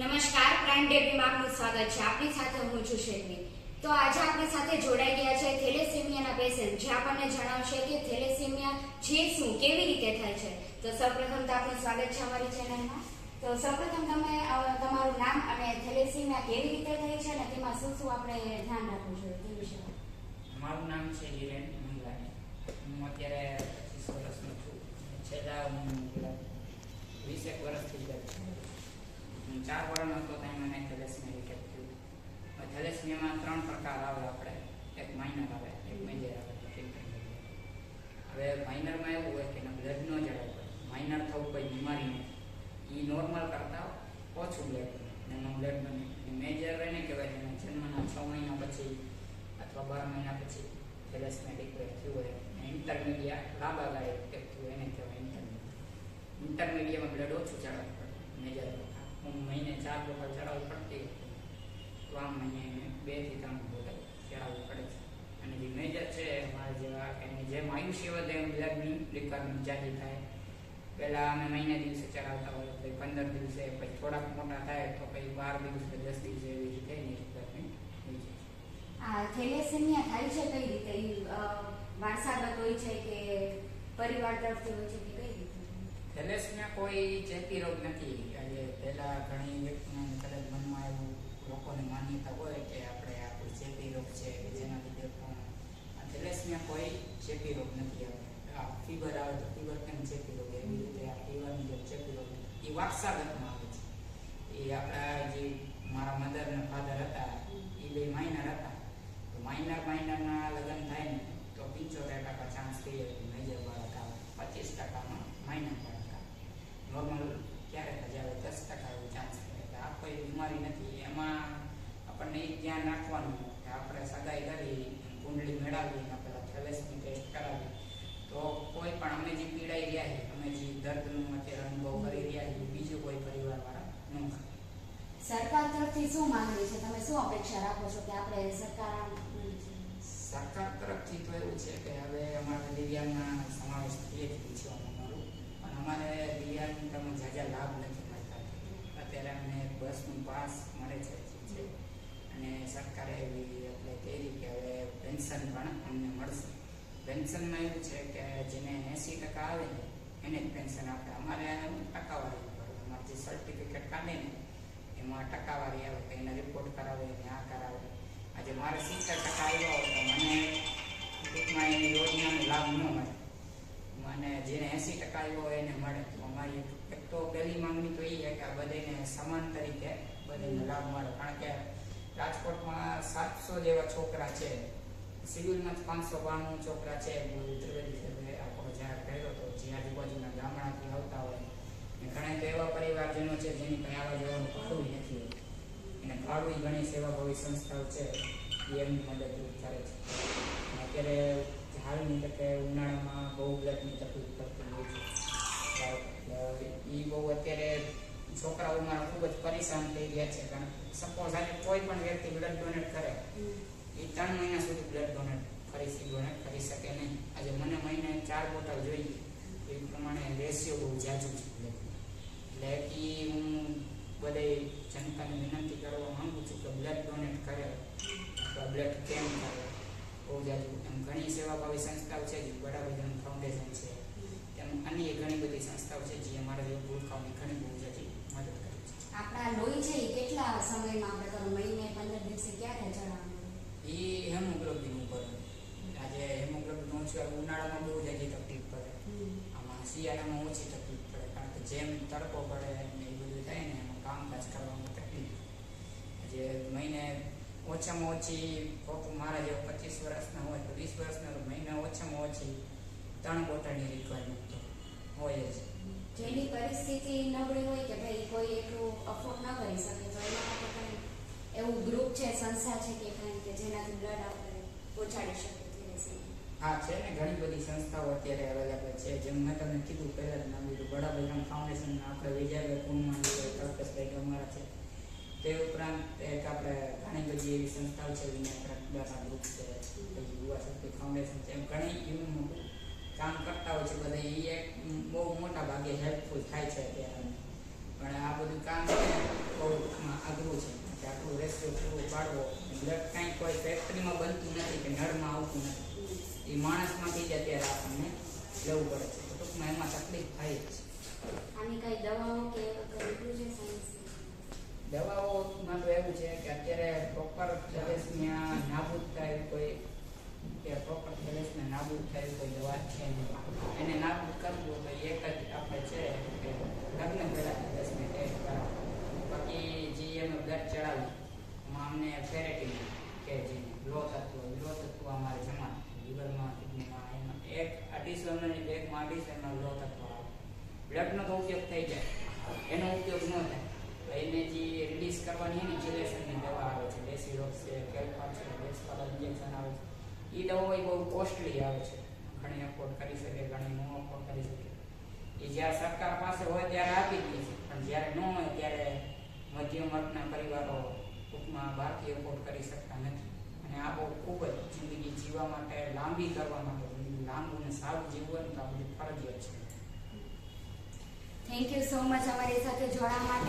નમસ્કાર, પ્રાઇમ ડેબીમાં આપનું સ્વાગત છે. આપની સાથે હું છું શેલ્વી તો આજે આપણી સાથે જોડાઈ ગયા છે થેલેસેમિયાના પેશન્ટ. જે આપણને જણાવશે કે થેલેસેમિયા છે શું, કેવી રીતે થાય છે. તો સૌપ્રથમ તો આપનું સ્વાગત છે અમારી ચેનલમાં. તો સૌપ્રથમ તમે તમારું નામ અને થેલેસેમિયા કેવી રીતે થાય છે અને તેમાં શું શું આપણે ધ્યાન રાખવું જોઈએ તે વિશે. મારું નામ છે હિરેન મંગલાણી. હું અત્યારે પચીસ વર્ષનો છું. છેલ્લા, હું, વીસેક વર્ષથી છું હું ચાર વર્ષનો હતો ત્યાં મને થેલેસમિયા રિટેક થયું થેલેસમિયામાં ત્રણ પ્રકાર આવે આપણે. એક માઇનર આવે, એક મેજર આવે હવે માઇનરમાં એવું હોય કે એના બ્લડ ન પડે માઇનર થવું કોઈ બીમારી નથી. એ નોર્મલ કરતાં ઓછું બ્લડ એનું બ્લડ બને. મેજર એને કહેવાય જેને જન્મના છ મહિના પછી અથવા બાર મહિના પછી થેલેસમિયા ડિક્લેર થયું હોય. ઇન્ટરમીડિયા લાંબા ગાળે ડિક્લેર થયું એને કહેવાય ઇન્ટરમીડિયા ઇન્ટરમીડિયામાં બ્લડ ઓછું ચડાવવું પડે મેજર કરતાં હું મહિને ચાર વખત ચડાવવું પડતી તો આમ મહિને બેથી ત્રણ વખત ચડાવવું પડે છે. અને જે મેજર છે, મારા જેવા એની જેમ આયુષ્ય વધે એમ બ્લડની રિક્વાયરમેન્ટ જાજી થાય. પહેલાં અમે મહિને દિવસે ચડાવતા હોય, પછી પંદર દિવસે, પછી થોડાક મોટા થાય, તો પછી બાર દિવસે, દસ દિવસે એવી રીતે રિક્વાયરમેન્ટ આ થેલેસેમિયા થાય છે કઈ રીતે? વારસાગત હોય છે કે પરિવાર તરફથી હોય છે થેલેસમિયા કોઈ ચેપી રોગ નથી. આજે પહેલા ઘણી વ્યક્તિને કદાચ મનમાં એવું લોકોને માન્યતા હોય કે આપણે આ કોઈ ચેપી રોગ છે કે જેના લીધે પણ થેલેસમિયા કોઈ ચેપી રોગ નથી. આપણે આ ફીવર આવે તો ફીવર કેમ ચેપી રોગ? એવી રીતે આ ફીવરની જે ચેપી રોગ એ વારસાગતમાં આવે છે. એ આપણા જે મારા મધર ને ફાધર હતા, એ બે માઇનર હતા. તો માઇનર માઇનરના લગ્ન થાય ને, તો પંચોતેર ટકા ચાન્સ થઈ જાય મેજર બાળક આવે. પચીસ ટકામાં માઇનર નોર્મલ ક્યારેક જ આવે દસ ટકા એવું ચાન્સ એટલે આ કોઈ બીમારી નથી. એમાં આપણને એ ધ્યાન રાખવાનું કે આપણે સગાઈ કરી કુંડળી મેળવી અને પેલા થેલેસની ટેસ્ટ કરાવી. તો કોઈ પણ અમે જે પીડાઈ રહ્યા છીએ અમે જે દર્દનું અત્યારે અનુભવ કરી રહ્યા છીએ બીજું કોઈ પરિવારવાળા ન કરે. સરકાર તરફથી શું માંગણી છે? તમે શું અપેક્ષા રાખો છો કે આપણે સરકાર સરકાર તરફથી તો એવું છે કે હવે અમારા દિવ્યાંગના સમાવેશ થઈ જ ગયું છે અમારું પણ અમારે દિવ્યાંગતામાં ઝાઝા લાભ નથી મળતા અત્યારે અમને બસનું પાસ મળે છે જે છે અને સરકારે એવી એપ્લાય કરી કે હવે પેન્શન પણ અમને મળશે. પેન્શનમાં એવું છે કે જેને એંસી ટકા આવે ને, એને જ પેન્શન આપે. અમારે ટકાવારી ઉપર અમારે જે સર્ટિફિકેટ કાઢે ને, એમાં ટકાવારી આવે કે એને રિપોર્ટ કરાવે ને આ કરાવે. આજે મારે સિત્તેર ટકા આવ્યો તો મને ટૂંકમાં એની યોજનાનો લાભ ન મળે. મને જેને એંસી ટકા આવ્યો હોય એને મળે. તો અમારી એક તો પહેલી માંગણી તો એ છે કે આ બધાને સમાન તરીકે બધાને લાભ મળે. કારણ કે રાજકોટમાં સાતસો જેવા છોકરા છે. સિવિલમાં જ પાંચસો બાણું છોકરા છે ત્રિવેદી સાહેબે આખો જાહેર કર્યો હતો જે આજુબાજુના ગામડાથી આવતા હોય ને ઘણા તો એવા પરિવારજનો છે જેની કંઈ આવવા જવાનું ભાડું નથી. અને ભાડું ઘણી સેવાભાવી સંસ્થાઓ છે એ એમની મદદરૂપ કરે છે અત્યારે હાલની તકે ઉનાળામાં બહુ બ્લડની તકલીફ પડતી હોય છે એ બહુ અત્યારે છોકરાઓમાં ખૂબ જ પરેશાન થઈ ગયા છે કારણ સપોઝ આજે કોઈ પણ વ્યક્તિ બ્લડ ડોનેટ કરે એ ત્રણ મહિના સુધી બ્લડ ડોનેટ ફરીથી ડોનેટ કરી શકે નહીં. આજે મને મહિને ચાર બોટલ જોઈએ. એ પ્રમાણે રેશિયો બહુ જાજુ છે એટલે એ હું બધે જનતાને વિનંતી કરવા માંગુ છું કે બ્લડ ડોનેટ કરે, અથવા બ્લડ કેમ કરે. બહુ જાજુ. એમ ઘણી સેવાભાવી સંસ્થાઓ છે, જે વડાપ્રધાન ફાઉન્ડેશન છે. એમ અન્ય ઘણી બધી સંસ્થાઓ છે, જે અમારા જેવા ભૂલકાઓની ઘણી બહુ જાજી મદદ કરે છે. આપણા લોહી છે એ કેટલા સમયમાં આપણે કરવું મહિને પંદર દિવસે ક્યારે ચડાવવાનું એ હેમોગ્લોબિન ઉપર આજે હેમોગ્લોબિન ઓછું આવે ઉનાળામાં બહુ જાજી તકલીફ પડે ઉમ, આમાં શિયાળામાં ઓછી તકલીફ પડે કારણ કે જેમ તડકો પડે ને એ બધું થાય ને એમાં કામકાજ કરવામાં તકલીફ જે મહિને ઓછામાં ઓછી મારા જેવો પચીસ વર્ષના હોય તો વીસ વર્ષના મહિના ઓછામાં ઓછી ત્રણ બોટલની રિક્વાયરમેન્ટ તો હોય જ જેની પરિસ્થિતિ નબળી હોય કે ભાઈ કોઈ એટલું અફોર્ડ ન કરી શકે તો એના માટે કંઈ એવું ગ્રુપ છે સંસ્થા છે કે કંઈ કે જેનાથી બ્લડ આપણે પહોંચાડી શકીએ હા છે ને ઘણી બધી સંસ્થાઓ અત્યારે અવેલેબલ છે જેમ મેં તમને કીધું પહેલાં જ નામ લીધું વડાપ્રધાન ફાઉન્ડેશન આપણે વિજયભાઈ પૂર્ણમાં તર્કસભાઈ અમારા છે તે ઉપરાંત એક આપણે ઘણી બધી એવી સંસ્થાઓ છે વિનય રક્તદાતા ગ્રુપ છે પછી યુવા શક્તિ ફાઉન્ડેશન છે, એમ ઘણી એવું કામ કરતા હોય છે, બધા એ એક બહુ મોટા ભાગે હેલ્પફુલ થાય છે અત્યારે પણ આ બધું કામ બહુ અઘરું છે કે આપણું રેશિયો પૂરો પાડવો બ્લડ કાંઈ કોઈ ફેક્ટરીમાં બનતું નથી કે નળમાં આવતું નથી. એ માણસમાંથી જ અત્યારે આપણને લેવું પડે છે. ટૂંકમાં એમાં તકલીફ થાય જ છે. આની કઈ દવાઓ કે એવું કંઈ નીકળ્યું છે સાયન્સ દવાઓમાં તો એવું છે કે અત્યારે પ્રોપર થેલેસમિયા નાબૂદ થાય એવી કોઈ કે પ્રોપર થેલેસમિયા નાબૂદ થાય એવી કોઈ દવા છે નહીં એને નાબૂદ કરવું તો એક જ આપણે છે કે લગ્ન પહેલાં થેલેસમિયા ટેસ્ટ કરાવો બાકી જે એનો બ્લડ ચડાવી એમાં અમને ફેરેટિન કે જે લો તત્વ લો તત્વ અમારે જમા લીવરમાં કિડનીમાં એમાં એક અઢીસો એમએલની બેગમાં અઢીસો એમએલ તત્વ આવે બ્લડનો તો ઉપયોગ થઈ જાય, એનો ઉપયોગ ન થાય. તો એને જે રિલીઝ કરવાની એની ચિલેશનની દવા આવે છે ડેસીરોક્સ છે કેલ્પાર છે ડેસ્પાર ઇન્જેક્શન આવે છે. એ દવાઓ બહુ કોસ્ટલી આવે છે. ઘણી અફોર્ડ કરી શકે, ઘણી ન અફોર્ડ કરી શકે. એ જ્યારે સરકાર પાસે હોય, ત્યારે આપી દે છે. પણ જ્યારે ન હોય, ત્યારે મધ્યમ વર્ગના પરિવારો ટૂંકમાં બહારથી એફોર્ડ કરી શકતા નથી. અને આ બહુ ખૂબ જ જિંદગી જીવવા માટે લાંબી કરવા માટે લાંબુ અને સારું જીવવાનું તો આ ફરજિયાત છે. થેન્ક યુ સો મચ અમારી સાથે જોડાવા